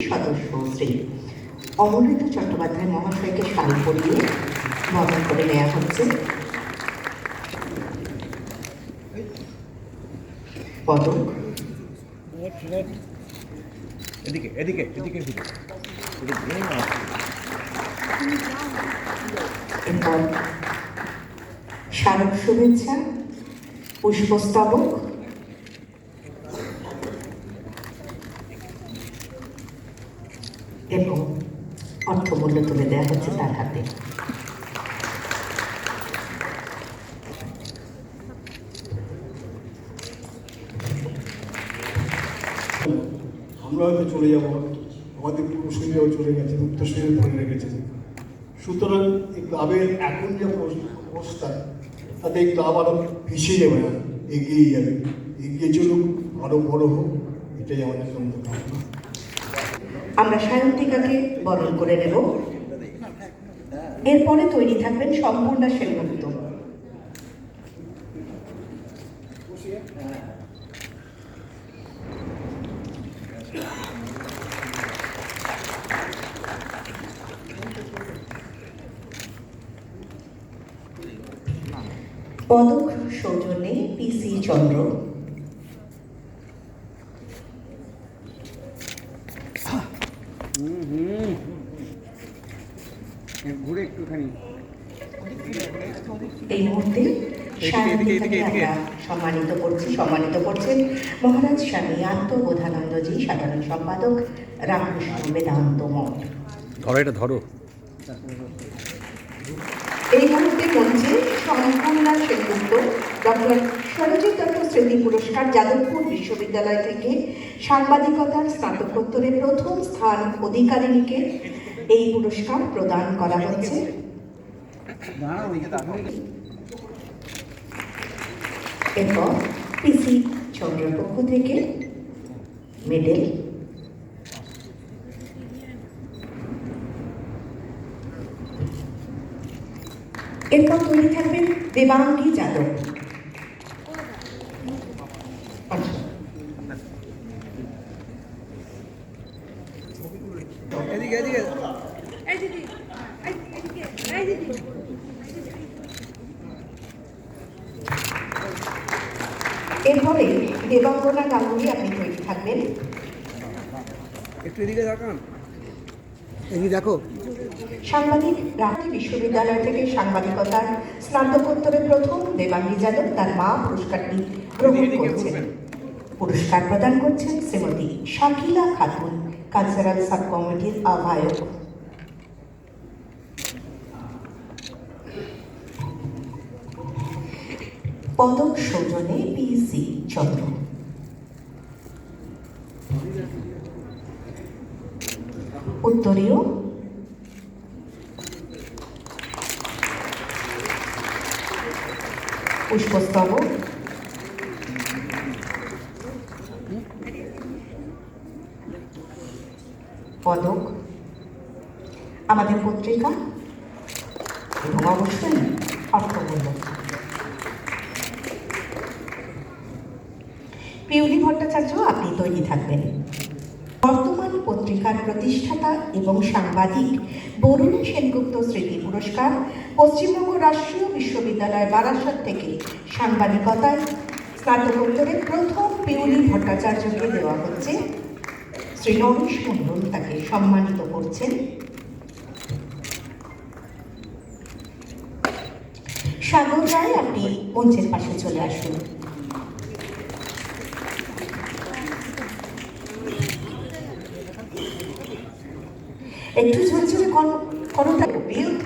সদস্য শ্রী অমৃত চট্টোপাধ্যায় মহাশয়কে শাল পরিয়ে বরণ করে নেওয়া হচ্ছে। পদক। এদিকে এদিকে এদিকে। এরপর স্মারক শুভেচ্ছা পুষ্পস্তবক। এবং অর্থমূল্য তুলে দেওয়া হচ্ছে তার হাতে। আমরা হয়তো চলে যাব, আমাদের পূর্বসূরীরাও চলে গেছেন উত্তরসূরি ধরে রেখেছেন সুতরাং এই ক্লাবের এখন যে অবস- অবস্থা, তাতে এই ক্লাব আরও পিছিয়ে যাবে না এগিয়ে যাবে। এগিয়ে চলুক আরও বড় হোক, এটাই আমাদের কামনা আমরা সায়ন্তিকাকে বরণ করে নেব। এরপরে তৈরি থাকবেন সম্পূর্ণা সেনগুপ্ত। পদক সৌজন্যে পিসি চন্দ্র। ঘুরে একটুখানি। এই মুহূর্তে সম্মানিত করছি সম্মানিত করছেন মহারাজ স্বামী আত্মবোধানন্দজি সাধারণ সম্পাদক রামকৃষ্ণ বেদান্ত মঠ। ধরো এটা ধরো। এই মুহূর্তে মঞ্চে সম্পূর্ণা সেনগুপ্ত ডক্টর সরজিৎ দত্ত স্মৃতি পুরস্কার যাদবপুর বিশ্ববিদ্যালয় থেকে সাংবাদিকতার স্নাতকোত্তরে প্রথম স্থান অধিকারিণীকে এই পুরস্কার প্রদান করা হচ্ছে এরপর পিসি চন্দ্রের পক্ষ থেকে মেডেল এরপর তৈরি থাকবেন দেবাঙ্গী যাদব এই দিদি এই এদিকে এই দিদি এরপরে দেবাঙ্গনা গাঙ্গুলি আপনি তৈরি থাকবেন। একটু এদিকে তাকান। এদিকে দেখো। সাংবাদিক বিশ্ববিদ্যালয় থেকে সাংবাদিকতার স্নাতকোত্তরে প্রথম দেবাঙ্গী যাদব তার মা পুরস্কারটি গ্রহণ করছেন। পুরস্কার প্রদান করছেন শ্রীমতী শাকিলা খাতুন কালচারাল সাব কমিটির আহ্বায়ক। পদক সৌজনে পিসি চন্দ্র। উত্তরীয়। পুষ্পস্তবক। পদক। আমাদের পত্রিকা। এবং অবশ্যই অর্থমূল্য পিউলি ভট্টাচার্য আপনি তৈরি থাকবেন। বর্তমান পত্রিকার প্রতিষ্ঠাতা এবং সাংবাদিক বরুণী সেনগুপ্ত স্মৃতি পুরস্কার পশ্চিমবঙ্গ রাষ্ট্রীয় বিশ্ববিদ্যালয় বারাসত থেকে সাংবাদিকতায় স্নাতকোত্তরে প্রথম পিউলি ভট্টাচার্যকে দেওয়া হচ্ছে। শ্রী নরেশ মণ্ডল তাকে সম্মানিত করছেন। সাগর রায়, আপনি মঞ্চের পাশে চলে আসুন। একটু করোটা বিউট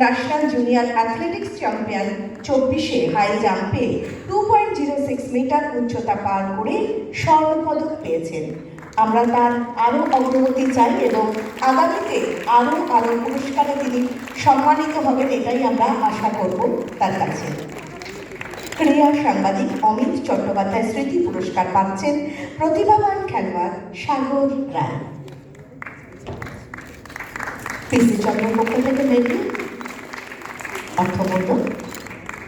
ন্যাশনাল জুনিয়র অ্যাথলেটিক্স চ্যাম্পিয়ন চব্বিশে high জাম্পে two point zero six metre উচ্চতা পার করে স্বর্ণপদক পেয়েছেন। আমরা তার আরও অগ্রগতি চাই এবং আগামীতে আরও আরও পুরস্কারে তিনি সম্মানিত হবেন এটাই আমরা আশা করব তার কাছে। ক্রীড়া সাংবাদিক অমিত চট্টোপাধ্যায় স্মৃতি পুরস্কার পাচ্ছেন প্রতিভাবান খেলোয়াড় সাগর রায়। পিসি চন্দ্রের পক্ষ থেকে মেডেল অর্থমূল্য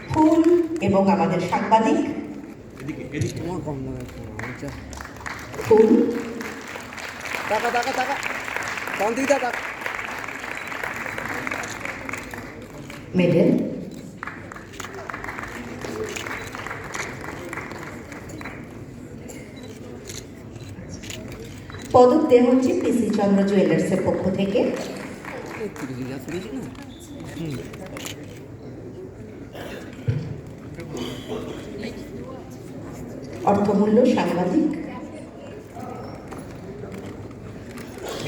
ফুল এবং আমাদের সাংবাদিক। এদিকে এদিকে। তোমার কম দামে ফুল। টাকা টাকা টাকা। টাকা। মেডেল। পদক দেওয়া হচ্ছে পিসি চন্দ্র জুয়েলার্সের পক্ষ থেকে। অর্থমূল্য সাংবাদিক।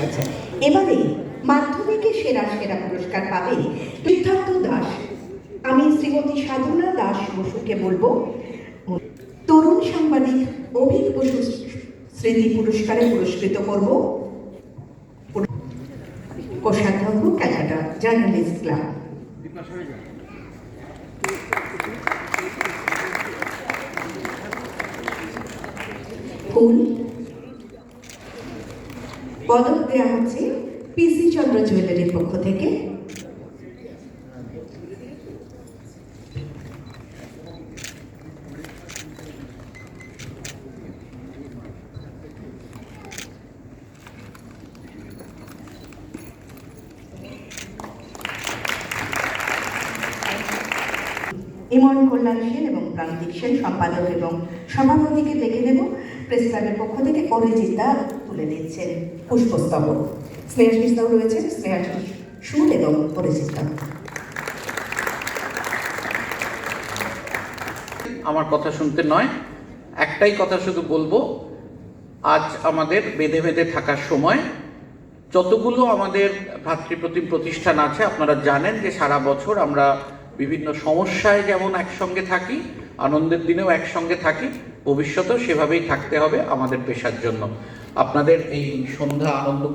আচ্ছা এবারে মাধ্যমিকে সেরা সেরা পুরস্কার পাবে সিদ্ধার্থ দাস। আমি শ্রীমতী সাধনা দাস বসুকে বলব, তরুণ সাংবাদিক অভিক বসু স্মৃতি পুরস্কারে পুরস্কৃত করব। কোষাধ্যক্ষ ক্যালকাটা জার্নালিস্ট ক্লাব। ফুল। পদক দেওয়া হচ্ছে পিসি চন্দ্র জুয়েলারির পক্ষ থেকে। ইমন কল্যাণ সেন এবং প্রান্তিক সেন সম্পাদক এবং সভাপতিকে ডেকে দেব। প্রেস ক্লাবের পক্ষ থেকে অরিজিৎ অরিজিতা তুলে দিচ্ছেন পুষ্পস্তবক। স্নেহাশিস দাও রয়েছেন। স্নেহাশিস সুর এবং অরিজিতা আমার কথা শুনতে নয়, একটাই কথা শুধু বলব, আজ আমাদের বেঁধে বেঁধে থাকার সময়, যতগুলো আমাদের ভাতৃপ্রতিম প্রতিষ্ঠান আছে, আপনারা জানেন যে সারা বছর আমরা বিভিন্ন সমস্যায় যেমন একসঙ্গে থাকি, আনন্দের দিনেও একসঙ্গে থাকি, ভবিষ্যতেও সেভাবেই থাকতে হবে আমাদের পেশার জন্য। আপনাদের এই সন্ধ্যা আনন্দমুখর